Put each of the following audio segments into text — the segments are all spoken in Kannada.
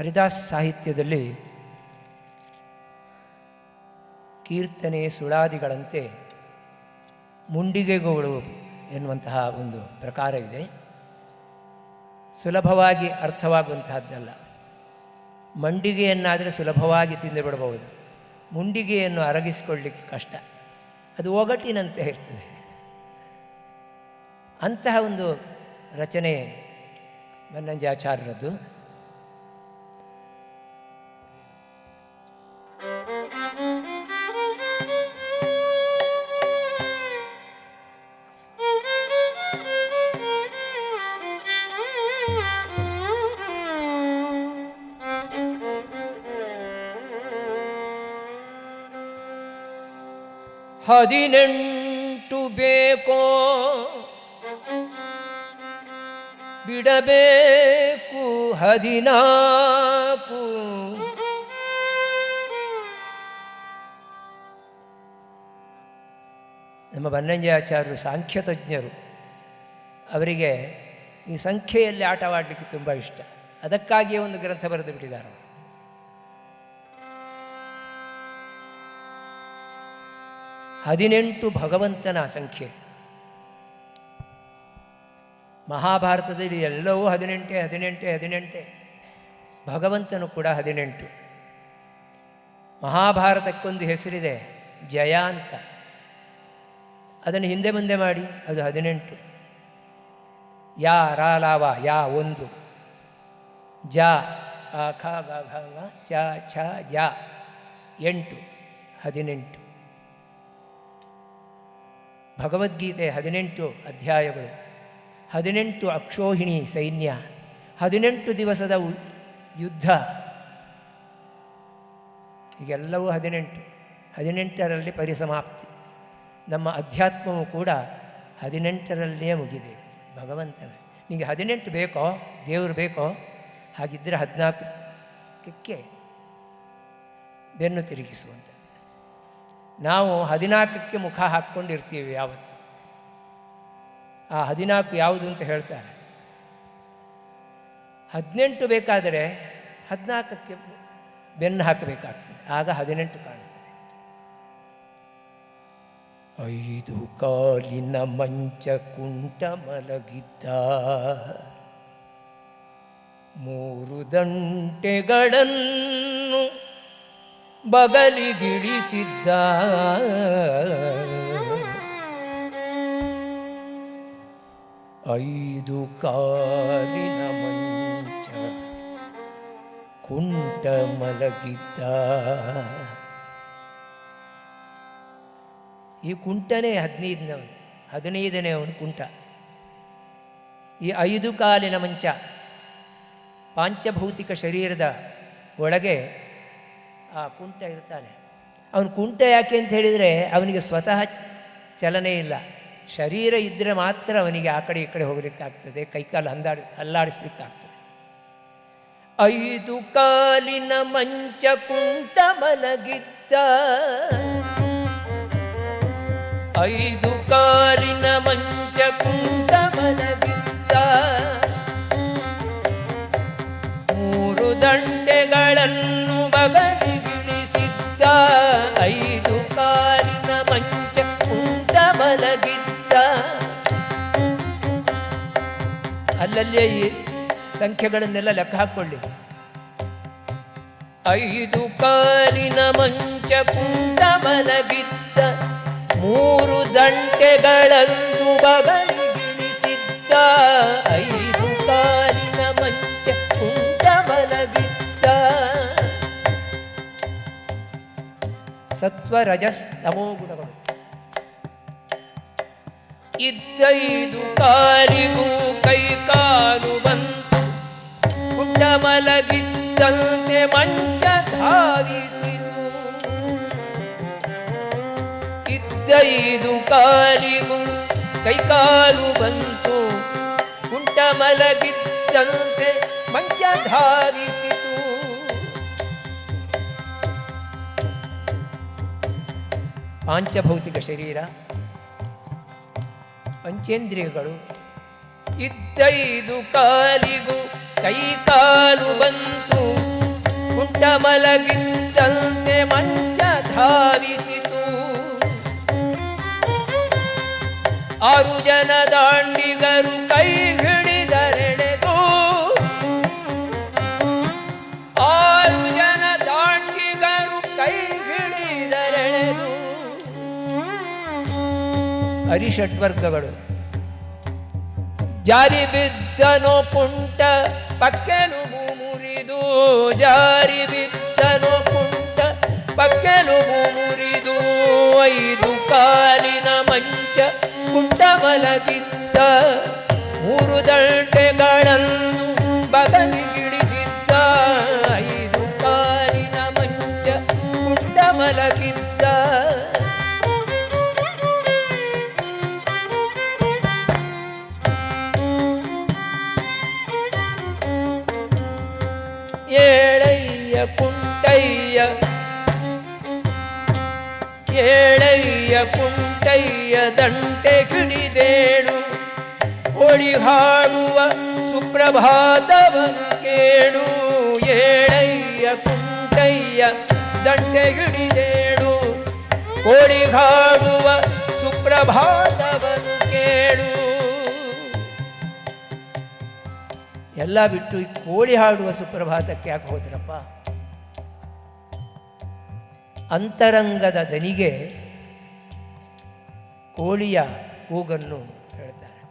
ಹರಿದಾಸ್ ಸಾಹಿತ್ಯದಲ್ಲಿ ಕೀರ್ತನೆ ಸುಳಾದಿಗಳಂತೆ ಮುಂಡಿಗೆಗಳು ಎನ್ನುವಂತಹ ಒಂದು ಪ್ರಕಾರವಿದೆ. ಸುಲಭವಾಗಿ ಅರ್ಥವಾಗುವಂತಹದ್ದಲ್ಲ. ಮಂಡಿಗೆಯನ್ನಾದರೆ ಸುಲಭವಾಗಿ ತಿಂದು ಬಿಡಬಹುದು ಮುಂಡಿಗೆಯನ್ನು ಅರಗಿಸಿಕೊಳ್ಳಲಿಕ್ಕೆ ಕಷ್ಟ. ಅದು ಒಗಟಿನಂತೆ ಇರ್ತದೆ. ಅಂತಹ ಒಂದು ರಚನೆ ಬನ್ನಂಜಾಚಾರ್ಯರದ್ದು ಹದಿನೆಂಟು ಬೇಕೋ? ಬಿಡಬೇಕು ಹದಿನಾಕು ನಮ್ಮ ಬನ್ನಂಜಾಚಾರ್ಯರು ಸಾಂಖ್ಯತಜ್ಞರು. ಅವರಿಗೆ ಈ ಸಂಖ್ಯೆಯಲ್ಲಿ ಆಟವಾಡಲಿಕ್ಕೆ ತುಂಬ ಇಷ್ಟ. ಅದಕ್ಕಾಗಿಯೇ ಒಂದು ಗ್ರಂಥ ಬರೆದು ಬಿಟ್ಟಿದ್ದಾರೆ. ಹದಿನೆಂಟು ಭಗವಂತನ ಸಂಖ್ಯೆ. ಮಹಾಭಾರತದಲ್ಲಿ ಎಲ್ಲವೂ ಹದಿನೆಂಟೇ ಹದಿನೆಂಟೇ ಹದಿನೆಂಟೇ. ಭಗವಂತನು ಕೂಡ ಹದಿನೆಂಟು. ಮಹಾಭಾರತಕ್ಕೊಂದು ಹೆಸರಿದೆ ಜಯ ಅಂತ. ಅದನ್ನು ಹಿಂದೆ ಮುಂದೆ ಮಾಡಿ ಅದು ಹದಿನೆಂಟು. ಯಾ ರಾ ಲಾವ ಯಾ ಒಂದು. ಜ ಆ, ಖ ಗ ಘ ಚ ಛ ಜ ಎಂಟು ಹದಿನೆಂಟು. ಭಗವದ್ಗೀತೆ ಹದಿನೆಂಟು ಅಧ್ಯಾಯಗಳು. ಹದಿನೆಂಟು ಅಕ್ಷೋಹಿಣಿ ಸೈನ್ಯ. ಹದಿನೆಂಟು ದಿವಸದ ಯುದ್ಧ. ಈಗೆಲ್ಲವೂ ಹದಿನೆಂಟು. ಹದಿನೆಂಟರಲ್ಲಿ ಪರಿಸಮಾಪ್ತಿ. ನಮ್ಮ ಅಧ್ಯಾತ್ಮವು ಕೂಡ ಹದಿನೆಂಟರಲ್ಲೇ ಮುಗಿಬೇಕು. ಭಗವಂತನ. ನಿಮಗೆ ಹದಿನೆಂಟು ಬೇಕೋ? ದೇವರು ಬೇಕೋ? ಹಾಗಿದ್ದರೆ ಹದಿನಾಲ್ಕಕ್ಕೆ ಬೆನ್ನು ತಿರುಗಿಸುವಂಥ ನಾವು ಹದಿನಾಲ್ಕಕ್ಕೆ ಮುಖ ಹಾಕ್ಕೊಂಡಿರ್ತೀವಿ ಯಾವತ್ತು. ಆ ಹದಿನಾಲ್ಕು ಯಾವುದು ಅಂತ ಹೇಳ್ತಾರೆ. ಹದಿನೆಂಟು ಬೇಕಾದರೆ ಹದಿನಾಲ್ಕಕ್ಕೆ ಬೆನ್ನು ಹಾಕಬೇಕಾಗ್ತದೆ. ಆಗ ಹದಿನೆಂಟು ಕಾಣುತ್ತೆ. ಐದು ಕಾಲಿನ ಮಂಚ ಕುಂಟ ಮಲಗಿದ್ದ. ಮೂರು ದಂಟೆಗಳನ್ನು ಬಗಲಿಗಿಳಿಸಿದ್ದ. ಐದು ಕಾಲಿನ ಮಂಚ ಕುಂಟ ಮಲಗಿದ್ದ. ಈ ಕುಂಟನೇ ಹದಿನೈದನವನು ಹದಿನೈದನೇ ಅವನು ಕುಂಟ. ಈ ಐದು ಕಾಲಿನ ಮಂಚ ಪಾಂಚಭೌತಿಕ ಶರೀರದ ಒಳಗೆ ಆ ಕುಂಟ ಇರ್ತಾನೆ. ಅವನು ಕುಂಟ ಯಾಕೆ ಅಂತ ಹೇಳಿದರೆ ಅವನಿಗೆ ಸ್ವತಃ ಚಲನೆ ಇಲ್ಲ. ಶರೀರ ಇದ್ದರೆ ಮಾತ್ರ ಅವನಿಗೆ ಆ ಕಡೆ ಈ ಕಡೆ ಹೋಗಲಿಕ್ಕಾಗ್ತದೆ, ಕೈಕಾಲು ಹಂದಾಡಿ, ಅಲ್ಲಾಡಿಸ್ಲಿಕ್ಕಾಗ್ತದೆ. ಐದು ಕಾಲಿನ ಮಂಚ ಕುಂಟ ಮಲಗಿದ್ದ. ಐದು ಕಾಲಿನ ಮಂಚ ಕುಂಟ ಮಲಗಿದ್ದ. ಮೂರು ದಂಡೆಗಳನ್ನು ಅಲ್ಲಲ್ಲೇ ಈ ಸಂಖ್ಯೆಗಳನ್ನೆಲ್ಲ ಲೆಕ್ಕ ಹಾಕ್ಕೊಳ್ಳಿ. ಐದು ಕಾಲಿನ ಮಂಚ ಕುಂಟ ಮಲಗಿದ್ದ, ಮೂರು ದಂಟೆಗಳಂದು ಬಗಲಿಗಿಳಿಸಿದ್ದ ಐದು ಕಾಲಿನ ಮಂಚ ಕುಂಟ ಮಲಗಿದ್ದ. ಸತ್ವ ರಜಸ್ ತಮೋ ಗುಣಗಳು. ಇದ್ದೈದು ಕಾಲಿಗೂ ಕೈ ಕಾಲು ಬಂತು. ಪುಟ್ಟ ಮಲಗಿದ್ದಂತೆ ಮಂಚ ಧಾವಿಸಿತು. ಇದ್ದೈದು ಕಾಲಿಗೂ ಕೈ ಕಾಲು ಬಂತು. ಕುಂಟ ಮಲಗಿದ್ದಂತೆ ಮಂಚ ಧಾವಿಸಿತು. ಪಾಂಚಭೌತಿಕ ಶರೀರ ಪಂಚೇಂದ್ರಿಯಗಳು. ಇದ್ದೈದು ಕಾಲಿಗೂ ಕೈ ಕಾಲು ಬಂತು. ಮಲಗಿದ್ದಂತೆ ಮಂಚ ಧಾವಿಸಿತು. ಆರು ಜನ ದಾಂಡಿಗರು ಕೈ ಹರಿಷಟ್ವರ್ಗಗಳು ಜಾರಿ ಬಿದ್ದನು ಕುಂಟ ಪಕ್ಕೆಲು ಮುರಿದು. ಜಾರಿ ಬಿದ್ದನು ಕುಂಟ ಪಕ್ಕೆಲು ಮುರಿದು. ಐದು ಕಾಲಿನ ಮಂಚ ಕುಂಟ ಮಲಗಿದ್ದ. ಮೂರು ದಂಟೆಗಳನ್ನು ಬಗಲಿಗಿಳಿಸಿದ್ದ ಐದು ಕಾಲಿನ ಮಂಚ ಕುಂಟ ಏಳಯ್ಯ ಕುಂಟಯ್ಯ ದಂಟೆ ಹಿಡಿದೇಣು ಒಳಿ ಹಾಡುವ ಸುಪ್ರಭಾತವ ಕೇಳು. ಏಳಯ್ಯ ಕುಂಟಯ್ಯ ದಂಟೆ ಹಿಡಿದೇಳು ಕೋಳಿ ಹಾಡುವ ಕೇಳು. ಎಲ್ಲ ಬಿಟ್ಟು ಕೋಳಿ ಹಾಡುವ ಸುಪ್ರಭಾತಕ್ಕೆ ಯಾಕೆ ಹೋದ್ರಪ್ಪ? ಅಂತರಂಗದ ದನಿಗೆ ಕೋಳಿಯ ಕೂಗನ್ನು ಹೇಳ್ತಾರೆ.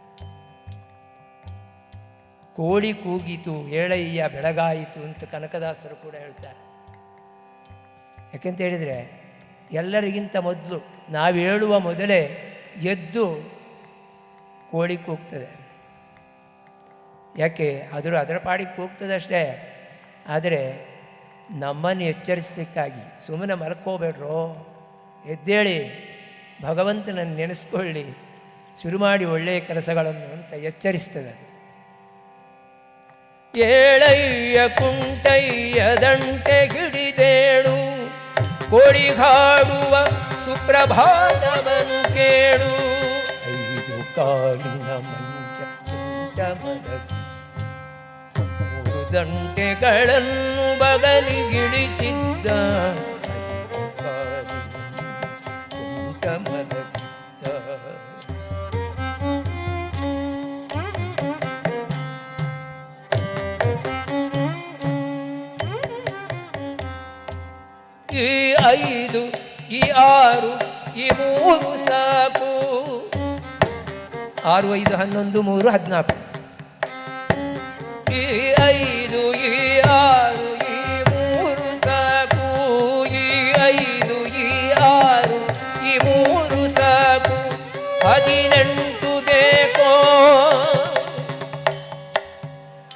ಕೋಳಿ ಕೂಗಿತು, ಏಳಯ್ಯ ಬೆಳಗಾಯಿತು ಅಂತ ಕನಕದಾಸರು ಕೂಡ ಹೇಳ್ತಾರೆ. ಯಾಕೆಂತ ಹೇಳಿದರೆ, ಎಲ್ಲರಿಗಿಂತ ಮೊದಲು ನಾವು ಹೇಳುವ ಮೊದಲೇ ಎದ್ದು ಕೋಳಿ ಕೂಗ್ತದೆ. ಯಾಕೆ? ಅದರ ಅದರ ಪಾಡಿಗೆ ಕೂಗ್ತದಷ್ಟೇ. ಆದರೆ ನಮ್ಮನ್ನು ಎಚ್ಚರಿಸಲಿಕ್ಕಾಗಿ. ಸುಮ್ಮನೆ ಮಲ್ಕೋಬೇಡ್ರೋ? ಎದ್ದೇಳಿ. ಭಗವಂತನನ್ನು ನೆನೆಸ್ಕೊಳ್ಳಿ. ಶುರು ಮಾಡಿ ಒಳ್ಳೆಯ ಕೆಲಸಗಳನ್ನು ಅಂತ ಎಚ್ಚರಿಸ್ತದೆ. ಏಳಯ್ಯ ಕುಂಟಯ್ಯ ದಂಟೆ ಹಿಡಿದೇಣು ಕೋಳಿ ಹಾಡುವ ಸುಪ್ರಭಾತವನ್ನು ಕೇಳು. ಐದು ಕಾಡಿನ ಮಂಚ ಕುಂಟ ದಂಟೆಗಳನ್ನು ಬಗಲಿಗಿಳಿಸಿದ್ದ. ಈ ಐದು ಈ ಆರು ಈ ಮೂರು ಸಾಕು. ಆರು ಐದು ಹನ್ನೊಂದು ಮೂರು ಹದಿನಾಲ್ಕು. ಹದಿನೆಂಟು ಬೇಕೋ.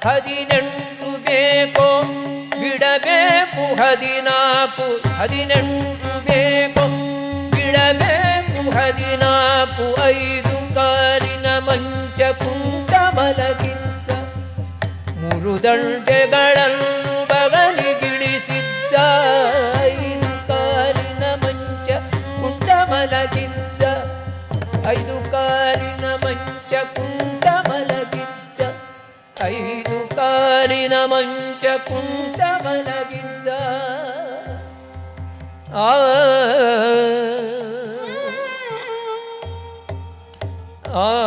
ಹದಿನೆಂಟು ಬೇಕೋ. ಬಿಡಬೇಕು ಹದಿನಾಲ್ಕು. ಹದಿನೆಂಟು ಬೇಕೋ. ಬಿಡಬೇಕು ಹದಿನಾಲ್ಕು. ಐದು ಕಾಲಿನ ಮಂಚ ಕುಂಟ ಮಲಗಿದ್ದ. ಮುರುದಂಡೆಗಳನ್ನು ಬಗಲಿಗಿಳಿಸಿದ್ದ ಐದು ಕಾಲಿನ ಮಂಚ ಕುಂಟ ಮಲಗಿದ್ದ. ಐದು ಕಾಲಿನ ಮಂಚ ಕುಂಟ ಮಲಗಿದ್ದ. ಆ. ಆ.